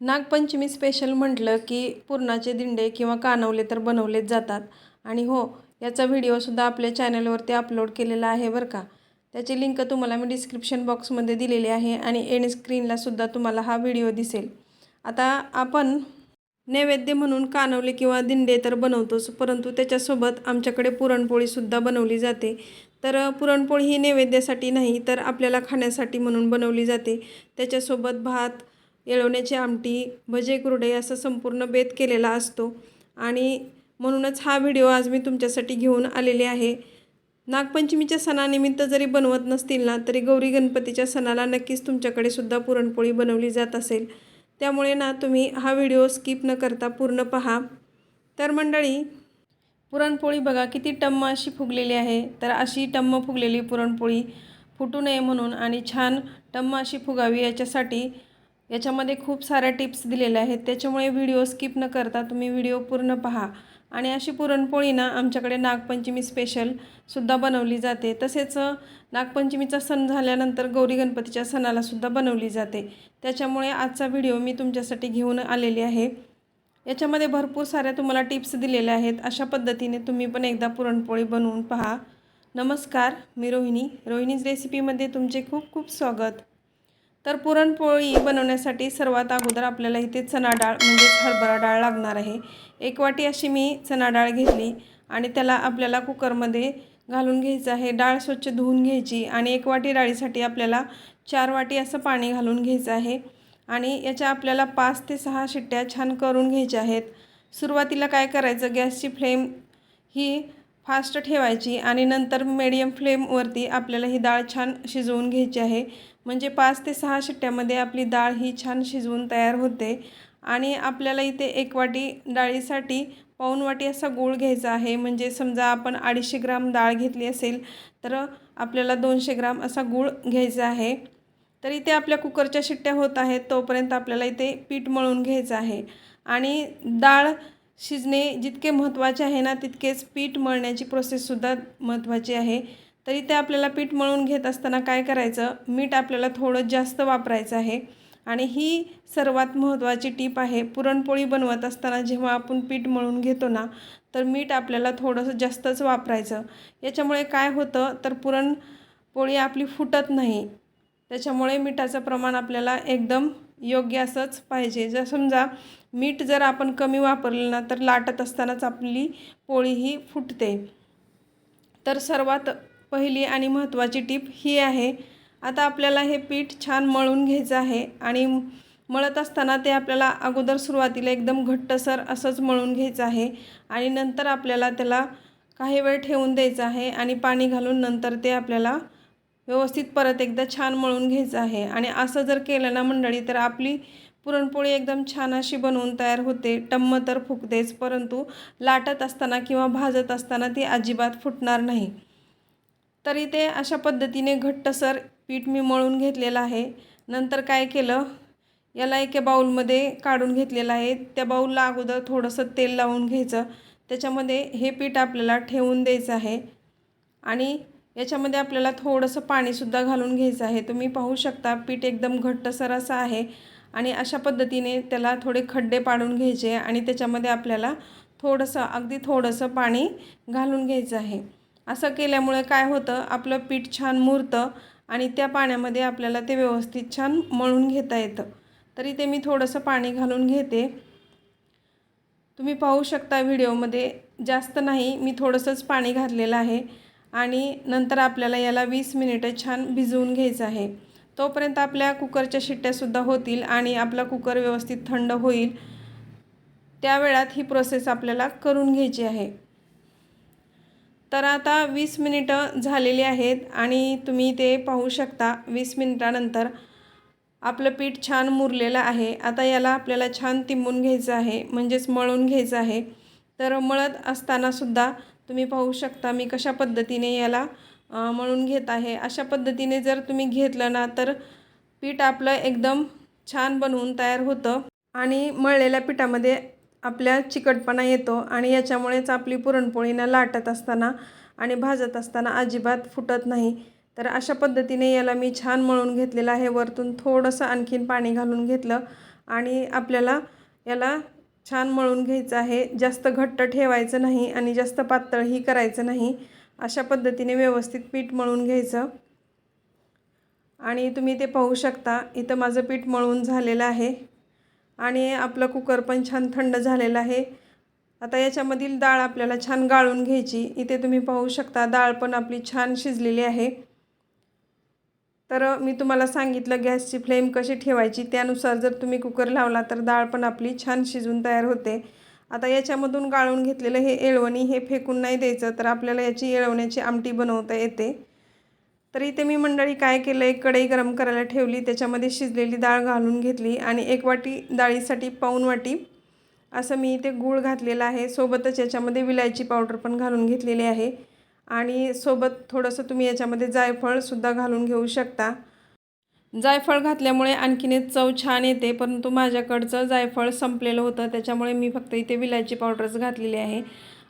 Nagpanchami special म्हटलं की पुरणाचे दिंडे किंवा कानवले तर बनवलेच जातात. आणि हो याचा व्हिडिओसुद्धा आपल्या चॅनलवरती अपलोड केलेला आहे बरं का. त्याची लिंक तुम्हाला मी डिस्क्रिप्शन बॉक्समध्ये दिलेली आहे आणि एन स्क्रीनलासुद्धा तुम्हाला हा व्हिडिओ दिसेल. आता आपण नैवेद्य म्हणून कानवले किंवा दिंडे तर बनवतोच परंतु त्याच्यासोबत आमच्याकडे पुरणपोळीसुद्धा बनवली जाते. तर पुरणपोळी ही नैवेद्यासाठी नाही तर आपल्याला खाण्यासाठी म्हणून बनवली जाते. त्याच्यासोबत भात येळवण्याची आमटी भजे कुरडे असा संपूर्ण बेत केलेला असतो. आणि म्हणूनच हा व्हिडिओ आज मी तुमच्यासाठी घेऊन आलेले आहे. नागपंचमीच्या सणानिमित्त जरी बनवत नसतील ना तरी गौरी गणपतीच्या सणाला नक्कीच तुमच्याकडे सुद्धा पुरणपोळी बनवली जात असेल. त्यामुळे ना तुम्ही हा व्हिडिओ स्किप न करता पूर्ण पहा. तर मंडळी पुरणपोळी बघा किती टम्म अशी फुगलेली आहे. तर अशी टम्म फुगलेली पुरणपोळी फुटू नये म्हणून आणि छान टम्म अशी फुगावी याच्यासाठी याच्यामध्ये खूप साऱ्या टिप्स दिलेल्या आहेत. त्याच्यामुळे व्हिडिओ स्किप न करता तुम्ही व्हिडिओ पूर्ण पहा. आणि अशी पुरणपोळी ना आमच्याकडे नागपंचमी स्पेशलसुद्धा बनवली जाते. तसेच नागपंचमीचा सण झाल्यानंतर गौरी गणपतीच्या सणालासुद्धा बनवली जाते. त्याच्यामुळे आजचा व्हिडिओ मी तुमच्यासाठी घेऊन आलेली आहे. याच्यामध्ये भरपूर साऱ्या तुम्हाला टिप्स दिलेल्या आहेत. अशा पद्धतीने तुम्ही पण एकदा पुरणपोळी बनवून पहा. नमस्कार मी रोहिणी. रोहिणीज रेसिपीमध्ये तुमचे खूप खूप स्वागत. तर पुरणपोळी बनवण्यासाठी सर्वात अगोदर आपल्याला इथे चणा डाळ म्हणजेच हरभरा डाळ लागणार आहे. एक वाटी अशी मी चणा डाळ घेतली आणि त्याला आपल्याला कुकरमध्ये घालून घ्यायचं आहे. डाळ स्वच्छ धुवून घ्यायची आणि एक वाटी डाळीसाठी आपल्याला चार वाटी असं पाणी घालून घ्यायचं आहे. आणि याच्या आपल्याला पाच ते सहा शिट्ट्या छान करून घ्यायच्या आहेत. सुरुवातीला काय करायचं गॅसची फ्लेम ही फास्ट ठेवायची आणि नंतर मीडियम फ्लेमवरती आपल्याला ही डाळ छान शिजवून घ्यायची आहे. म्हणजे पाच ते सहा शिट्ट्यामध्ये आपली डाळ ही छान शिजवून तयार होते. आणि आपल्याला इथे एक वाटी डाळीसाठी पाऊन वाटी असा गूळ घ्यायचा आहे. म्हणजे समजा आपण अडीचशे ग्राम डाळ घेतली असेल तर आपल्याला दोनशे ग्राम असा गूळ घ्यायचा आहे. तर इथे आपल्या कुकरच्या शिट्ट्या होत आहेत तोपर्यंत आपल्याला इथे पीठ मळून घ्यायचं आहे. आणि डाळ शिजणे जितके महत्त्वाचे आहे ना तितकेच पीठ मळण्याची प्रोसेससुद्धा महत्त्वाची आहे. तर इथे आपल्याला पीठ मळून घेत असताना काय करायचं? मीठ आपल्याला थोडं जास्त वापरायचं आहे. आणि ही सर्वात महत्त्वाची टीप आहे. पुरणपोळी बनवत असताना जेव्हा आपण पीठ मळून घेतो ना तर मीठ आपल्याला थोडंसं जास्तच वापरायचं. याच्यामुळे काय होतं? तर पुरणपोळी आपली फुटत नाही. त्याच्यामुळे मिठाचं प्रमाण आपल्याला एकदम योग्य असंच पाहिजे. जर समजा मीठ जर आपण कमी वापरलं ना तर लाटत असतानाच आपली पोळी ही फुटते. तर सर्वात पहिली आणि महत्त्वाची टीप ही आहे. आता आपल्याला हे पीठ छान मळून घ्यायचं आहे आणि मळत असताना ते आपल्याला अगोदर सुरुवातीला एकदम घट्टसर असंच मळून घ्यायचं आहे आणि नंतर आपल्याला त्याला काही वेळ ठेवून द्यायचं आहे आणि पाणी घालून नंतर ते आपल्याला व्यवस्थित परत एकदा छान मळून घ्यायचं आहे. आणि असं जर केलं ना मंडळी तर आपली पुरणपोळी एकदम छान अशी बनवून तयार होते. टम्म तर फुकतेच परंतु लाटत असताना किंवा भाजत असताना ती अजिबात फुटणार नाही. तरी ते अशा पद्धतीने घट्टसर पीठ मी मळून घेतलेलं आहे. नंतर काय केलं? याला एका बाऊलमध्ये काढून घेतलेलं आहे. त्या बाऊलला अगोदर थोडंसं तेल लावून घ्यायचं. त्याच्यामध्ये हे पीठ आपल्याला ठेवून द्यायचं आहे. आणि याच्यामध्ये आपल्याला थोडंसं पाणीसुद्धा घालून घ्यायचं आहे. तुम्ही पाहू शकता पीठ एकदम घट्टसर असं आहे. आणि अशा पद्धतीने त्याला थोडे खड्डे पाडून घ्यायचे आणि त्याच्यामध्ये आपल्याला थोडंसं अगदी थोडंसं पाणी घालून घ्यायचं आहे. असं केल्यामुळे काय होतं आपलं पीठ छान मुरतं आणि त्या पाण्यामध्ये आपल्याला ते व्यवस्थित छान मळून घेता येतं. तरी ते मी थोडंसं पाणी घालून घेते. तुम्ही पाहू शकता व्हिडिओमध्ये जास्त नाही मी थोडंसंच पाणी घातलेलं आहे आणि नंतर आपल्याला याला वीस मिनिटं छान भिजवून घ्यायचं आहे. तोपर्यंत आपल्या कुकरच्या शिट्ट्यासुद्धा होतील आणि आपला कुकर व्यवस्थित थंड होईल. त्या वेळात ही प्रोसेस आपल्याला करून घ्यायची आहे. तर आता वीस मिनिटं झालेली आहेत आणि तुम्ही ते पाहू शकता वीस मिनिटानंतर आपलं पीठ छान मुरलेलं आहे. आता याला आपल्याला छान तिंबून घ्यायचं आहे म्हणजेच मळून घ्यायचं आहे. तर मळत असतानासुद्धा तुम्ही पाहू शकता मी कशा पद्धतीने याला मळून घेत आहे. अशा पद्धतीने जर तुम्ही घेतलं ना तर पीठ आपलं एकदम छान बनवून तयार होतं. आणि मळलेल्या पिठामध्ये आपल्या चिकटपणा येतो आणि याच्यामुळेच आपली पुरणपोळीनं लाटत असताना आणि भाजत असताना अजिबात फुटत नाही. तर अशा पद्धतीने याला मी छान मळून घेतलेलं आहे. वरतून थोडंसं आणखीन पाणी घालून घेतलं आणि आपल्याला याला छान मळून घ्यायचं आहे. जास्त घट्ट ठेवायचं नाही आणि जास्त पातळही करायचं नाही. अशा पद्धतीने व्यवस्थित पीठ मळून घ्यायचं. आणि तुम्ही ते पाहू शकता इथं माझं पीठ मळून झालेलं आहे. आणि आपलं कुकर पण छान थंड झालेलं आहे. आता याच्यामधील डाळ आपल्याला छान गाळून घ्यायची. इथे तुम्ही पाहू शकता डाळ पण आपली छान शिजलेली आहे. तर मी तुम्हाला सांगितलं गॅसची फ्लेम कशी ठेवायची त्यानुसार जर तुम्ही कुकर लावला तर डाळ पण आपली छान शिजून तयार होते. आता याच्यामधून गाळून घेतलेलं हे येळवणी हे फेकून नाही द्यायचं तर आपल्याला याची येळवण्याची आमटी बनवता येते. तर इथे मी मंडळी काय केलं एक कढई गरम करायला ठेवली. त्याच्यामध्ये शिजलेली डाळ घालून घेतली आणि एक वाटी डाळीसाठी पाऊन वाटी असं मी इथे गूळ घातलेला आहे. सोबतच याच्यामध्ये विलायची पावडर पण घालून घेतलेली आहे. आणि सोबत थोडंसं तुम्ही याच्यामध्ये जायफळसुद्धा घालून घेऊ शकता. जायफळ घातल्यामुळे आणखीन एक चव छान येते परंतु माझ्याकडचं जायफळ संपलेलं होतं. त्याच्यामुळे मी फक्त इथे विलायची पावडरच घातलेली आहे.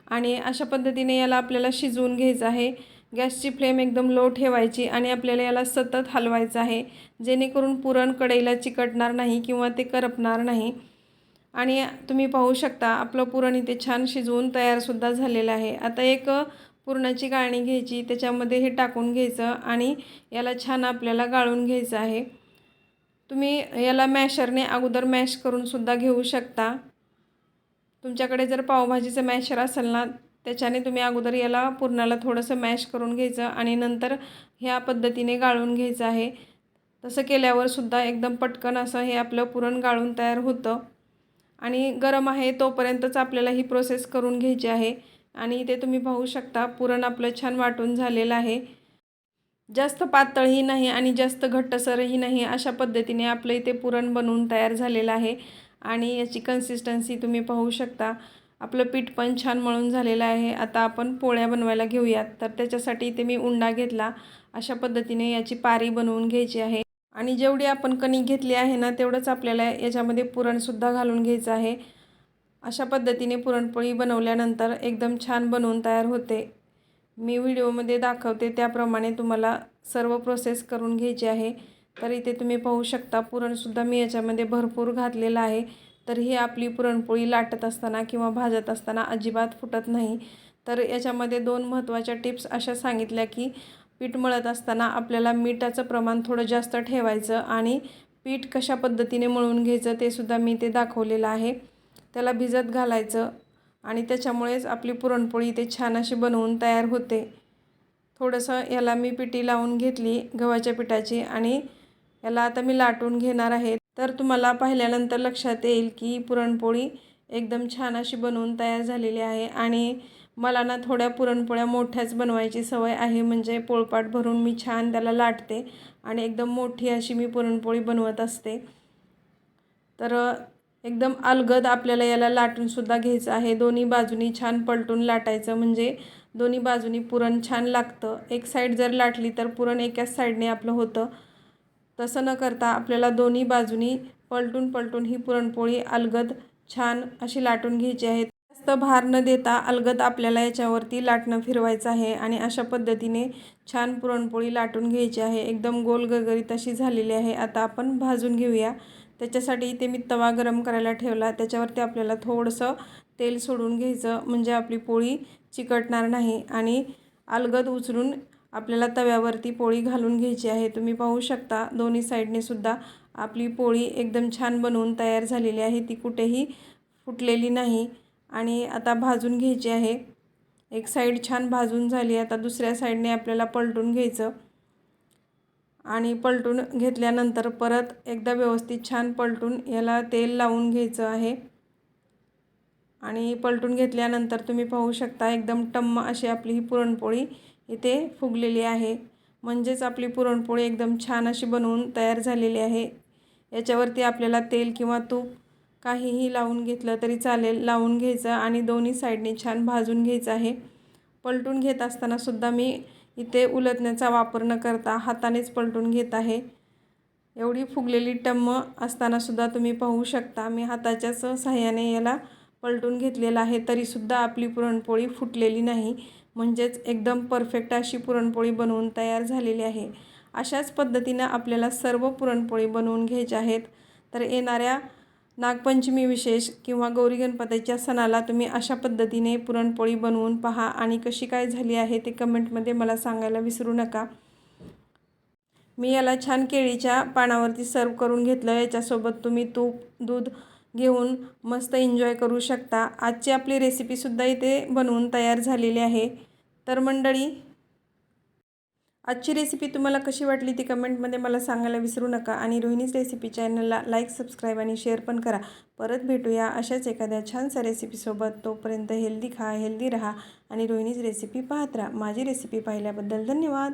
आणि अशा पद्धतीने याला आपल्याला शिजवून घ्यायचं आहे. गॅसची फ्लेम एकदम लो ठेवायची आणि आपल्याला याला सतत हलवायचं आहे. जेणेकरून पुरण कढईला चिकटणार नाही किंवा ते करपणार नाही. आणि तुम्ही पाहू शकता आपलं पुरण इथे छान शिजवून तयारसुद्धा झालेलं आहे. आता एक पुरणाची गाळणी घ्यायची त्याच्यामध्ये हे टाकून घ्यायचं आणि याला छान आपल्याला गाळून घ्यायचं आहे. तुम्ही याला मॅशरने अगोदर मॅश करूनसुद्धा घेऊ शकता. तुमच्याकडे जर पावभाजीचं मॅशर असेल ना त्याच्याने तुम्ही अगोदर याला पुरणाला थोडंसं मॅश करून घ्यायचं आणि नंतर ह्या पद्धतीने गाळून घ्यायचं आहे. तसं केल्यावर सुद्धा एकदम पटकन असं हे आपलं पुरण गाळून तयार होतं. आणि गरम आहे तोपर्यंतच आपल्याला ही प्रोसेस करून घ्यायची आहे. आणि इथे तुम्ही पाहू शकता पुरण आपलं छान वाटून झालेलं आहे. जास्त पातळही नाही आणि जास्त घट्टसरही नाही अशा पद्धतीने आपलं इथे पुरण बनवून तयार झालेलं आहे. आणि याची कन्सिस्टन्सी तुम्ही पाहू शकता. आपलं पीठ पण छान मळून झालेलं आहे. आता आपण पोळ्या बनवायला घेऊयात. तर त्याच्यासाठी इथे मी उंडा घेतला. अशा पद्धतीने याची पारी बनवून घ्यायची आहे. आणि जेवढी आपण कणिक घेतली आहे ना तेवढंच आपल्याला याच्यामध्ये पुरणसुद्धा घालून घ्यायचं आहे. अशा पद्धतीने पुरणपोळी बनवल्यानंतर एकदम छान बनवून तयार होते. मी व्हिडिओमध्ये दाखवते त्याप्रमाणे तुम्हाला सर्व प्रोसेस करून घ्यायची आहे. तर इथे तुम्ही पाहू शकता पुरणसुद्धा मी याच्यामध्ये भरपूर घातलेलं आहे. तर ही आपली पुरणपोळी लाटत असताना किंवा भाजत असताना अजिबात फुटत नाही. तर याच्यामध्ये दोन महत्त्वाच्या टिप्स अशा सांगितल्या की पीठ मळत असताना आपल्याला मिठाचं प्रमाण थोडं जास्त ठेवायचं आणि पीठ कशा पद्धतीने मळून घ्यायचं ते सुद्धा मी ते दाखवलेलं आहे. त्याला भिजत घालायचं आणि त्याच्यामुळेच आपली पुरणपोळी ते छान अशी बनवून तयार होते. थोडंसं याला मी पिठी लावून घेतली गव्हाच्या पिठाची आणि याला आता मी लाटून घेणार आहे. तर तुम्हाला पाहिल्यानंतर लक्षात येईल की पुरणपोळी एकदम छान अशी बनवून तयार झालेली आहे. आणि मला ना थोड्या पुरणपोळ्या मोठ्याच बनवायची सवय आहे. म्हणजे पोळपाट भरून मी छान त्याला लाटते आणि एकदम मोठी अशी मी पुरणपोळी बनवत असते. तर एकदम अलगद आपल्याला याला लाटूनसुद्धा घ्यायचं आहे. दोन्ही बाजूनी छान पलटून लाटायचं. म्हणजे दोन्ही बाजूनी पुरण छान लागतं. एक साईड जर लाटली तर पुरण एकाच साईडने आपलं होतं. तसं न करता आपल्याला दोन्ही बाजूनी पलटून पलटून ही पुरणपोळी अलगद छान अशी लाटून घ्यायची आहे. जास्त भार न देता अलगद आपल्याला याच्यावरती लाटणं फिरवायचं आहे आणि अशा पद्धतीने छान पुरणपोळी लाटून घ्यायची आहे. एकदम गोल गरगरीत अशी झालेली आहे. आता आपण भाजून घेऊया. त्याच्यासाठी इथे मी तवा गरम करायला ठेवला. त्याच्यावरती आपल्याला थोडंसं तेल सोडून घ्यायचं. म्हणजे आपली पोळी चिकटणार नाही आणि अलगद उचलून आपल्याला तव्यावरती पोळी घालून घ्यायची आहे. तुम्ही पाहू शकता दोन्ही साईडने सुद्धा आपली पोळी एकदम छान बनवून तयार झालेली आहे. ती कुठेही फुटलेली नाही. आणि आता भाजून घ्यायची आहे. एक साईड छान भाजून झाली आता दुसऱ्या साईडने आपल्याला पलटून घ्यायचं. आणि पलटून घेतल्यानंतर परत एकदा व्यवस्थित छान पलटून याला तेल लावून घ्यायचं आहे. आणि पलटून घेतल्यानंतर तुम्ही पाहू शकता एकदम टम्म अशी आपली ही पुरणपोळी इथे फुगलेली आहे. म्हणजेच आपली पुरणपोळी एकदम छान अशी बनवून तयार झालेली आहे. याच्यावरती आपल्याला तेल किंवा तूप काहीही लावून घेतलं तरी चालेल. लावून घ्यायचं आणि दोन्ही साईडने छान भाजून घ्यायचं आहे. पलटून घेत असतानासुद्धा मी इथे उलटण्याचा वापर न करता हातानेच पलटून घेत आहे. एवढी फुगलेली टम्म असतानासुद्धा तुम्ही पाहू शकता. मी हाताच्याच सहाय्याने याला पलटून घेतलेला आहे. तरीसुद्धा आपली पुरणपोळी फुटलेली नाही. म्हणजेच एकदम परफेक्ट अशी पुरणपोळी बनवून तयार झालेली आहे. अशाच पद्धतीनं आपल्याला सर्व पुरणपोळी बनवून घ्यायच्या आहेत. तर येणाऱ्या नागपंचमी विशेष किंवा गौरी गणपतीच्या सणाला तुम्ही अशा पद्धतीने पुरणपोळी बनवून पहा आणि कशी काय झाली आहे ते कमेंटमध्ये मला सांगायला विसरू नका. मी याला छान केळीच्या पानावरती सर्व करून घेतलं. याच्यासोबत तुम्ही तूप दूध घेऊन मस्त एन्जॉय करू शकता. आजची आपली रेसिपीसुद्धा इथे बनवून तयार झालेली आहे. तर मंडळी आजची रेसिपी तुम्हाला कशी वाटली ती कमेंटमध्ये मला सांगायला विसरू नका आणि रोहिणीज रेसिपी चॅनलला लाईक सबस्क्राईब आणि शेअर पण करा. परत भेटूया अशाच एखाद्या छानशा रेसिपीसोबत तोपर्यंत हेल्दी खा हेल्दी राहा आणि रोहिणीज रेसिपी पाहत राहा. माझी रेसिपी पाहिल्याबद्दल धन्यवाद.